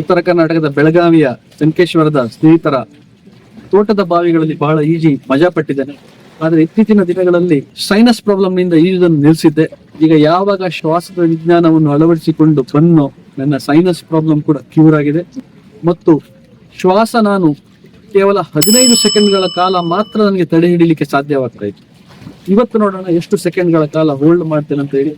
ಉತ್ತರ ಕರ್ನಾಟಕದ ಬೆಳಗಾವಿಯ ವೆಂಕಟೇಶ್ವರದ ಸ್ನೇಹಿತರ ತೋಟದ ಬಾವಿಗಳಲ್ಲಿ ಬಹಳ ಈಜಿ ಮಜಾ ಪಟ್ಟಿದ್ದೇನೆ. ಆದರೆ ಇತ್ತೀಚಿನ ದಿನಗಳಲ್ಲಿ ಸೈನಸ್ ಪ್ರಾಬ್ಲಮ್ನಿಂದ ಈಜುವುದನ್ನು ನಿಲ್ಲಿಸಿದ್ದೆ. ಈಗ ಯಾವಾಗ ಶ್ವಾಸದ ವಿಜ್ಞಾನವನ್ನು ಅಳವಡಿಸಿಕೊಂಡು ಬನ್ನೋ ನನ್ನ ಸೈನಸ್ ಪ್ರಾಬ್ಲಮ್ ಕೂಡ ಕ್ಯೂರ್ ಆಗಿದೆ. ಮತ್ತು ಶ್ವಾಸ ನಾನು ಕೇವಲ ಹದಿನೈದು ಸೆಕೆಂಡ್ಗಳ ಕಾಲ ಮಾತ್ರ ನನಗೆ ತಡೆ ಹಿಡಿಲಿಕ್ಕೆ ಸಾಧ್ಯವಾಗ್ತಾ ಇತ್ತು. ಇವತ್ತು ನೋಡೋಣ ಎಷ್ಟು ಸೆಕೆಂಡ್ಗಳ ಕಾಲ ಹೋಲ್ಡ್ ಮಾಡ್ತೇನೆ ಅಂತ ಹೇಳಿ.